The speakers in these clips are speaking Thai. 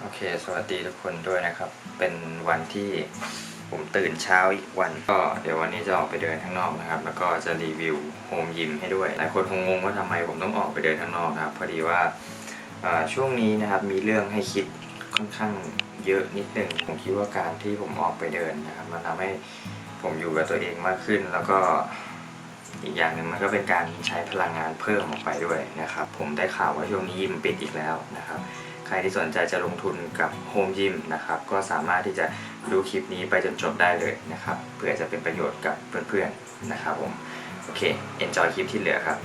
โอเค สวัสดีทุกคนด้วยนะครับ เป็นวันที่ผมตื่นเช้าอีกวัน ก็เดี๋ยววันนี้จะออกไปเดินข้างนอกนะครับ แล้วก็จะรีวิวโฮมยิมให้ด้วย หลายคนคงงงว่าทำไมผมต้องออกไปเดินข้างนอกนะครับ พอดีว่าอ่าช่วงนี้นะครับมีเรื่องให้คิดค่อนข้างเยอะนิดนึง ผมคิดว่าการที่ผมออกไปเดินนะครับมันทำให้ผมอยู่กับตัวเองมากขึ้น แล้วก็อีกอย่างหนึ่งมันก็เป็นการใช้พลังงานเพิ่มออกไปด้วยนะครับ ผมได้ข่าวว่าช่วงนี้ยิมปิดอีกแล้วนะครับ ใครที่สนใจจะลงทุนกับโฮมยิมนะครับก็สามารถที่จะดูคลิปนี้ไปจนจบได้เลยนะครับเพื่อจะเป็นประโยชน์กับเพื่อนๆนะครับผมโอเค enjoy คลิปที่เหลือครับ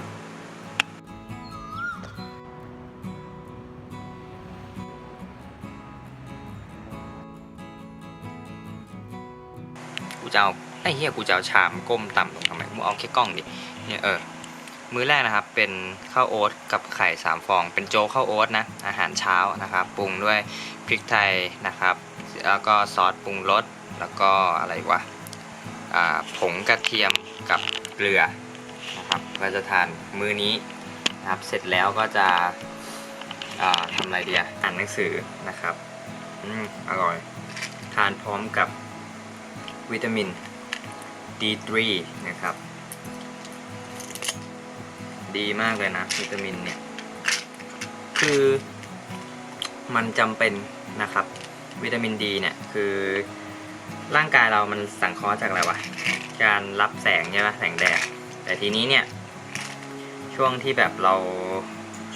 กูจะเอาไอ้เหี้ยกูจะเอาชามก้มต่ำลงทำไมกูเอาแค่กล้องดิเนี่ยเออ มื้อแรกนะครับเป็นข้าวโอ๊ตกับไข่สามฟอง เป็นโจ๊กข้าวโอ๊ตนะอาหารเช้านะครับปรุงด้วยพริกไทยนะครับ แล้วก็ซอสปรุงรสแล้วก็อะไรวะผงกระเทียมกับเกลือนะครับก็จะทานมื้อนี้นะครับเสร็จแล้วก็จะทำอะไรดีอะอ่านหนังสือนะครับอืมอร่อย ทานพร้อมกับวิตามิน D3 นะครับ ดีมากเลยนะวิตามินเนี่ย คือมันจำเป็นนะครับ วิตามินดีเนี่ยคือร่างกายเรามันสังเคราะห์จากอะไรวะ การรับแสงใช่ไหมแสงแดด แต่ทีนี้เนี่ย ช่วงที่แบบเรา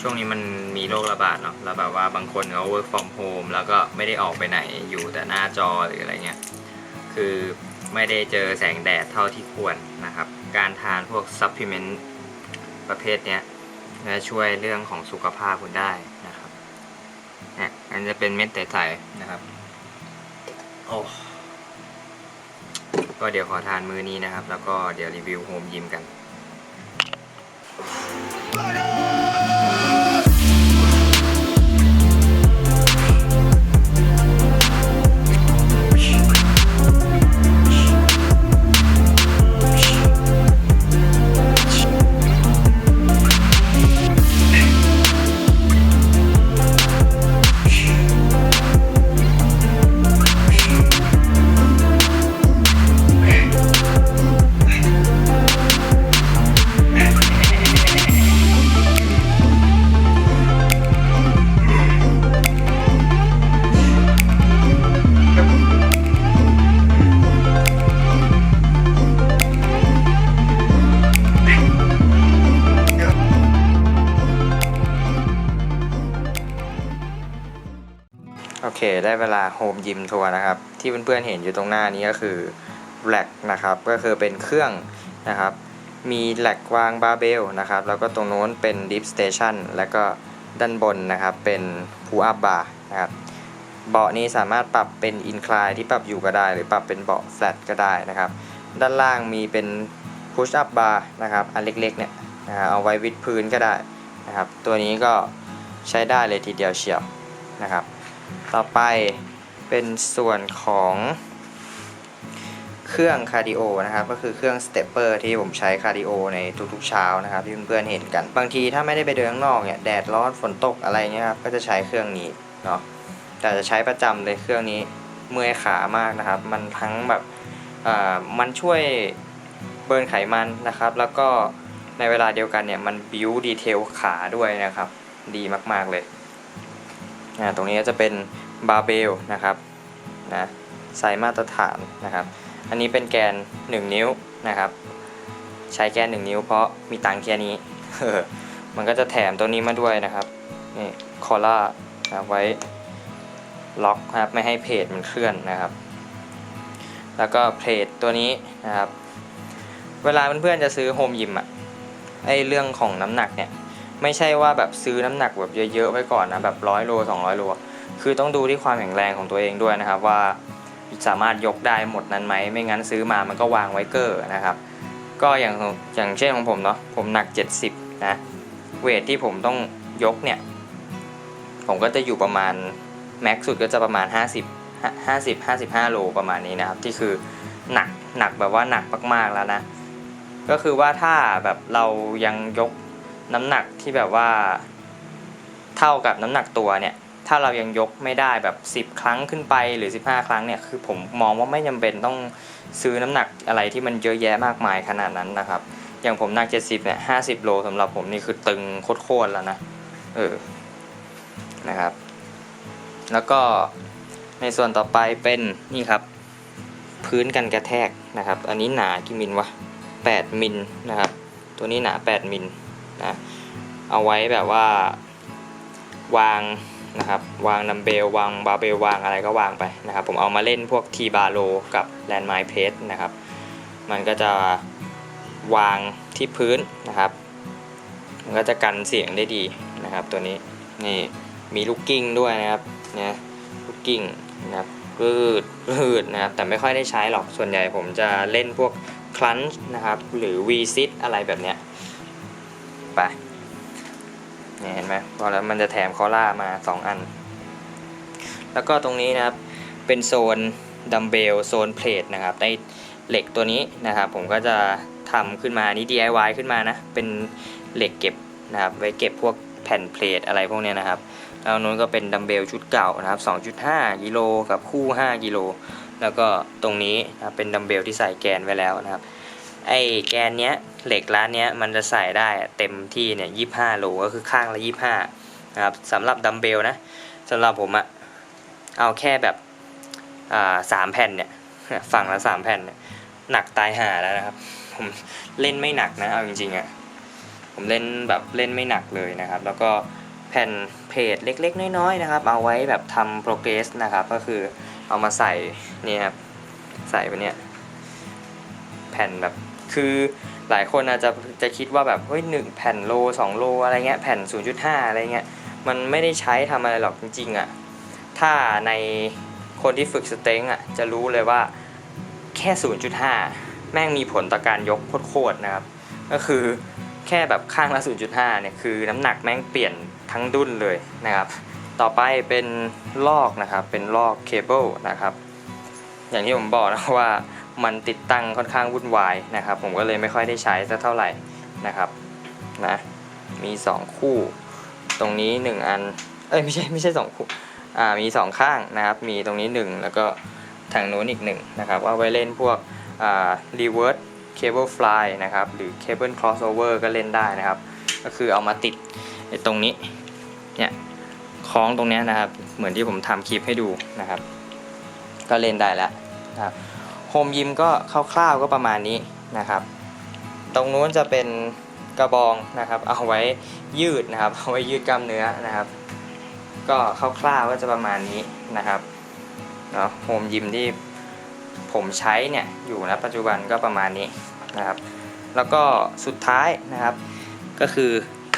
ช่วงนี้มันมีโรคระบาดเนาะ แล้วแบบว่าบางคนเขา work from home แล้วก็ไม่ได้ออกไปไหน อยู่แต่หน้าจอหรืออะไรเงี้ย คือไม่ได้เจอแสงแดดเท่าที่ควรนะครับ การทานพวกซัพพลีเมนต์ ประเภทเนี้ยจะช่วยเรื่องของสุขภาพคุณได้นะครับเนี่ยอันจะเป็นเม็ดใสๆนะครับ โอ้ก็เดี๋ยวขอทานมื้อนี้นะครับ แล้วก็เดี๋ยวรีวิวโฮมยิมกัน เคได้เวลาโฮมยิมทัวร์นะครับ ที่เพื่อนๆเห็นอยู่ตรงหน้านี้ก็คือแลกนะครับ ก็คือเป็นเครื่องนะครับ มีแหลกวางบาร์เบลนะครับ แล้วก็ตรงโน้นเป็นดิฟสเตชันแล้วก็ด้านบนนะครับเป็นพูอัพบาร์นะครับ เบาะนี้สามารถปรับเป็นอินคลายที่ปรับอยู่ก็ได้ หรือปรับเป็นเบาะแฟลตก็ได้นะครับ ด้านล่างมีเป็นพุชอัพบาร์นะครับอันเล็กๆเนี่ยนะเอาไว้วิดพื้นก็ได้นะครับ ตัวนี้ก็ใช้ได้เลยทีเดียวเชียวนะครับ ต่อไปเป็นส่วนของเครื่องคาร์ดิโอนะครับก็คือเครื่องสเตปเปอร์ที่ผมใช้คาร์ดิโอในทุกๆเช้านะครับที่เพื่อนๆเห็นกัน บางทีถ้าไม่ได้ไปเดินข้างนอกเนี่ยแดดร้อนฝนตกอะไรเงี้ยครับก็จะใช้เครื่องนี้เนาะแต่จะใช้ประจำเลยเครื่องนี้เมื่อยขามากนะครับ มันทั้งแบบมันช่วยเบิร์นไขมันนะครับ แล้วก็ในเวลาเดียวกันเนี่ยมันบิวดีเทลขาด้วยนะครับ ดีมากๆเลยตรงนี้ก็จะเป็น บาเบลนะครับนะไซส์มาตรฐานนะครับ อันนี้เป็นแกน 1 นิ้วนะครับ ใช้แกน 1 นิ้วเพราะมีตังแค่นี้ มันก็จะแถมตัวนี้มาด้วยนะครับนี่คอล่าไว้ล็อกนะครับไม่ให้เพจมันเคลื่อนนะครับ แล้วก็เพจตัวนี้นะครับ เวลาเพื่อนๆจะซื้อโฮมยิมอะไอเรื่องของน้ำหนักเนี่ย ไม่ใช่ว่าแบบซื้อน้ำหนักแบบเยอะๆไว้ก่อนนะแบบร้อยโล200โล คือต้องดูที่ความแข็งแรงของตัวเองด้วยนะครับว่าสามารถยกได้หมดนั้นไหม ไม่งั้นซื้อมามันก็วางไว้เกอร์นะครับ ก็อย่างอย่างเช่นของผมเนาะผมหนัก 70 นะ เวทที่ผมต้องยกเนี่ย ผมก็จะอยู่ประมาณ แม็กสุดก็จะประมาณ 50 50 55 โลประมาณนี้นะครับ ที่คือหนักหนักแบบว่าหนักมากๆแล้วนะ ก็คือว่าถ้าแบบเรายังยกน้ำหนักที่แบบว่า เท่ากับน้ำหนักตัวเนี่ย ถ้าเรายังยกไม่ได้แบบ 10 ครั้งขึ้นไปหรือ 15 ครั้งเนี่ยคือผมมองว่าไม่จำเป็นต้องซื้อน้ำหนักอะไรที่มันเยอะแยะมากมายขนาดนั้นนะครับ อย่างผมหนัก 70เนี่ย50 โลสำหรับผมนี่คือตึงโคตรๆแล้วนะเออนะครับ แล้วก็ในส่วนต่อไปเป็นนี่ครับ พื้นกันกระแทกนะครับ อันนี้หนากี่มิลวะ8มิลนะครับ ตัวนี้หนา 8มิลนะเอาไว้แบบว่าวาง นะครับวางนัมเบลวางบาเบลวางอะไรก็วางไปนะครับ ผมเอามาเล่นพวกทีบาโลกับแลนด์ไมล์เพสนะครับ มันก็จะวางที่พื้นนะครับ มันก็จะกันเสียงได้ดีนะครับ ตัวนี้นี่มีลูกกิ้งด้วยนะครับเนี่ยลูกกิ้งนะครับรืดรืดนะครับ แต่ไม่ค่อยได้ใช้หรอกส่วนใหญ่ผมจะเล่นพวกคลันช์นะครับ หรือ V ซิตอะไรแบบเนี้ยไป เนี่ยเห็นไหมพอแล้วมันจะแถมคอล่ามา 2 อัน แล้วก็ตรงนี้นะครับ เป็นโซนดัมเบลโซนเพลทนะครับ ในเหล็กตัวนี้นะครับ ผมก็จะทำขึ้นมานี่ DIY ขึ้นมานะ เป็นเหล็กเก็บนะครับ ไว้เก็บพวกแผ่นเพลทอะไรพวกเนี้ยนะครับ แล้วนู้นก็เป็นดัมเบลชุดเก่านะครับ 2.5กิโลกับคู่5กิโล แล้วก็ตรงนี้นะเป็นดัมเบลที่ใส่แกนไว้แล้วนะครับ ไอ้แกนเนี้ย เหล็กร้านเนี้ยมันจะใส่ได้เต็มที่เนี่ยยี่ห้าโลก็คือข้างละยี่ห้านะครับสำหรับดัมเบลนะสำหรับผมอะเอาแค่แบบอ่าสามแผ่นเนี่ยฝั่งละสามแผ่นเนี่ยหนักตายห่าแล้วนะครับ ผมเล่นไม่หนักนะเอาจริงๆอะผมเล่นแบบเล่นไม่หนักเลยนะครับ แล้วก็แผ่นเพจเล็กๆ น้อยๆนะครับ เอาไว้แบบทำโปรเกรสนะครับ ก็คือเอามาใส่นี่ครับใส่ไปเนี่ยแผ่นแบบคือ หลายคนอาจจะจะคิดว่าแบบเฮ้ยหนึ่งแผ่นโลสองโลอะไรเงี้ยแผ่น 0.5 อะไรเงี้ยมันไม่ได้ใช้ทำอะไรหรอกจริงๆอะ่ะถ้าในคนที่ฝึกสเต็งอะจะรู้เลยว่าแค่ 0.5 แม่งมีผลต่อการยกโคตรนะครับ ก็คือแค่แบบข้างละ 0.5 เนี่ยคือน้ำหนักแม่งเปลี่ยนทั้งดุนเลยนะครับ ต่อไปเป็นลอกนะครับ เป็นลอกเคเบิลนะครับ อย่างที่ผมบอกนะว่า มันติดตั้งค่อนข้างวุ่นวายนะครับ ผมก็เลยไม่ค่อยได้ใช้สักเท่าไหร่นะครับนะมี 2 คู่ ตรงนี้ 1 อัน เอ้ยไม่ใช่ไม่ใช่2คู่อ่ามี 2 ข้างนะครับ มีตรงนี้ 1 แล้วก็ทางโน้นอีก1นะครับเอาไว้เล่นพวกอ่า reverse cable fly นะครับหรือ cable crossover ก็เล่นได้นะครับ ก็คือเอามาติดไอ้ตรงนี้เนี่ยคล้องตรงนี้นะครับ เหมือนที่ผมทำคลิปให้ดูนะครับ ก็เล่นได้แล้วนะครับ ฮมยิมก็คร่าวๆก็ประมาณนี้นะครับ ตรงนู้นจะเป็นกระบองนะครับ เอาไว้ยืดนะครับ เอาไว้ยืดกล้ามเนื้อนะครับ ก็คร่าวๆก็จะประมาณนี้นะครับเนาะโฮมยิมที่ผมใช้เนี่ยอยู่ณปัจจุบันก็ประมาณนี้นะครับ แล้วก็สุดท้ายนะครับ ก็คือ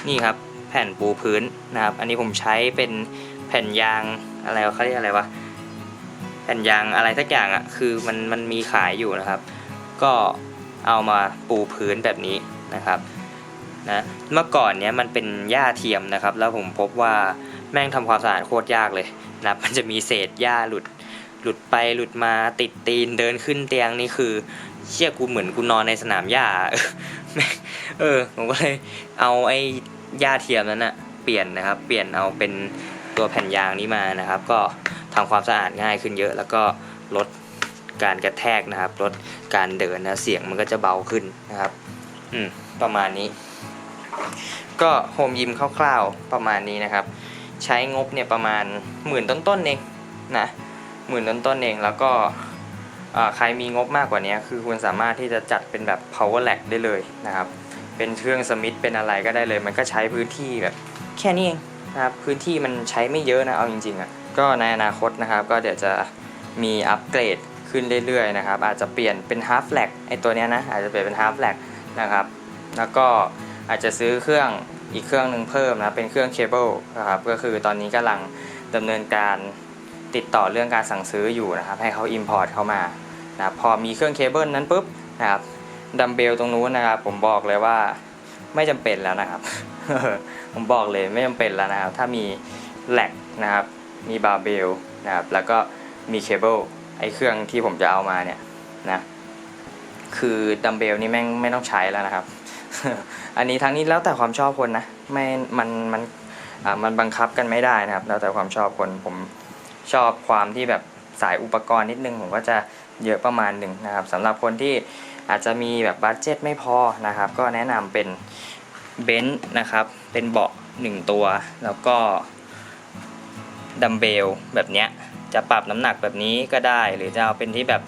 นี่ครับแผ่นปูพื้นนะครับ อันนี้ผมใช้เป็นแผ่นยางอะไรเขาเรียกอะไรวะ แผ่นยางอะไรสักอย่างอะคือมันมันมีขายอยู่นะครับ ก็เอามาปูพื้นแบบนี้นะครับนะเมื่อก่อนเนี้ยมันเป็นหญ้าเทียมนะครับ แล้วผมพบว่าแม่งทำความสะอาดโคตรยากเลยนะมันจะมีเศษหญ้าหลุดหลุดไปหลุดมาติดตีนเดินขึ้นเตียงนี่คือเชี่ยกูเหมือนกูนอนในสนามหญ้าเออผมก็เลยเอาไอ้หญ้าเทียมนั้นอะเปลี่ยนนะครับ เปลี่ยนเอาเป็นตัวแผ่นยางนี้มานะครับ ก็ ทำความสะอาดง่ายขึ้นเยอะ แล้วก็ลดการกระแทกนะครับ ลดการเดินนะเสียงมันก็จะเบาขึ้นนะครับ อืมประมาณนี้ ก็โฮมยิมคร่าวๆประมาณนี้นะครับ ใช้งบเนี่ยประมาณหมื่นต้นๆเองนะหมื่นต้นๆเองแล้วก็ใครมีงบมากกว่านี้คือคุณสามารถที่จะจัดเป็นแบบ power rack ได้เลยนะครับ เป็นเครื่องสมิธเป็นอะไรก็ได้เลย มันก็ใช้พื้นที่แบบแค่นี้เองนะครับพื้นที่มันใช้ไม่เยอะนะเอาจริงๆอะ่ะ ก็ในอนาคตนะครับ ก็เดี๋ยวจะมีอัปเกรดขึ้นเรื่อยๆนะครับ อาจจะเปลี่ยนเป็น half flag ไอตัวเนี้ยนะ อาจจะเปลี่ยนเป็น half flag นะครับ แล้วก็อาจจะซื้อเครื่องอีกเครื่องหนึ่งเพิ่มนะ เป็นเครื่องเคเบิลนะครับ ก็คือตอนนี้กำลังดำเนินการติดต่อเรื่องการสั่งซื้ออยู่นะครับ ให้เขา import เข้ามานะพอมีเครื่องเคเบิลนั้นปุ๊บนะครับดัมเบลตรงนู้นนะครับ ผมบอกเลยว่าไม่จำเป็นแล้วนะครับ ผมบอกเลยไม่จำเป็นแล้วนะครับ ถ้ามีแหลกนะครับ มีบาร์เบลนะครับแล้วก็มีเคเบิลไอเครื่องที่ผมจะเอามาเนี่ยนะคือดัมเบลนี่แม่งไม่ต้องใช้แล้วนะครับ อันนี้ทั้งนี้แล้วแต่ความชอบคนนะไม่มันมันอ่ามันบังคับกันไม่ได้นะครับ แล้วแต่ความชอบคนผมชอบความที่แบบสายอุปกรณ์นิดนึงผมก็จะเยอะประมาณหนึ่งนะครับสำหรับคนที่อาจจะมีแบบบัตเจ็ตไม่พอนะครับ ก็แนะนำเป็นเบนซ์นะครับ เป็นเบาะหนึ่งตัว แล้วก็ ดัมเบลแบบเนี้ยจะปรับน้ำหนักแบบนี้ก็ได้ หรือจะเอาเป็นที่แบบ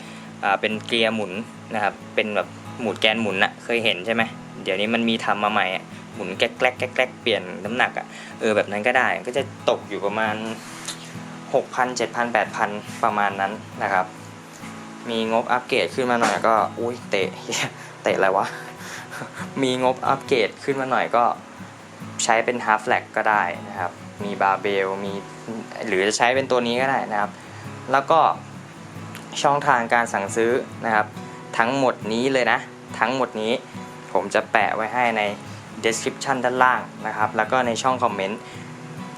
อ่าเป็นเกียร์หมุนนะครับเป็นแบบหมุนแกนหมุนอะเคยเห็นใช่ไหมเดี๋ยวนี้มันมีทำมาใหม่หมุนแกลกแกลกแกลกเปลี่ยนน้ำหนักอะเออแบบนั้นก็ได้ก็จะตกอยู่ประมาณ 6,000 7,000 8,000 ประมาณนั้นนะครับ มีงบอัปเกรดขึ้นมาหน่อยก็อุ้ยเตะเตะอะไรวะมีงบอัปเกรดขึ้นมาหน่อยก็ใช้เป็น half flag ก็ได้นะครับ มีบาเบลมีหรือจะใช้เป็นตัวนี้ก็ได้นะครับ แล้วก็ช่องทางการสั่งซื้อนะครับ ทั้งหมดนี้เลยนะ ทั้งหมดนี้ผมจะแปะไว้ให้ใน description ด้านล่างนะครับ แล้วก็ในช่องคอมเมนต์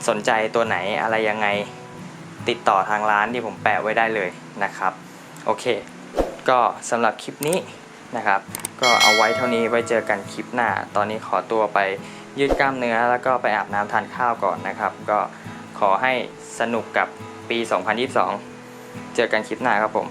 สนใจตัวไหนอะไรยังไงติดต่อทางร้านที่ผมแปะไว้ได้เลยนะครับ โอเค ก็สำหรับคลิปนี้นะครับ ก็เอาไว้เท่านี้ไว้เจอกันคลิปหน้า ตอนนี้ขอตัวไป ยืดกล้ามเนื้อแล้วก็ไปอาบน้ำทานข้าวก่อนนะครับ ก็ขอให้สนุกกับปี 2022 เจอกันคลิปหน้าครับผม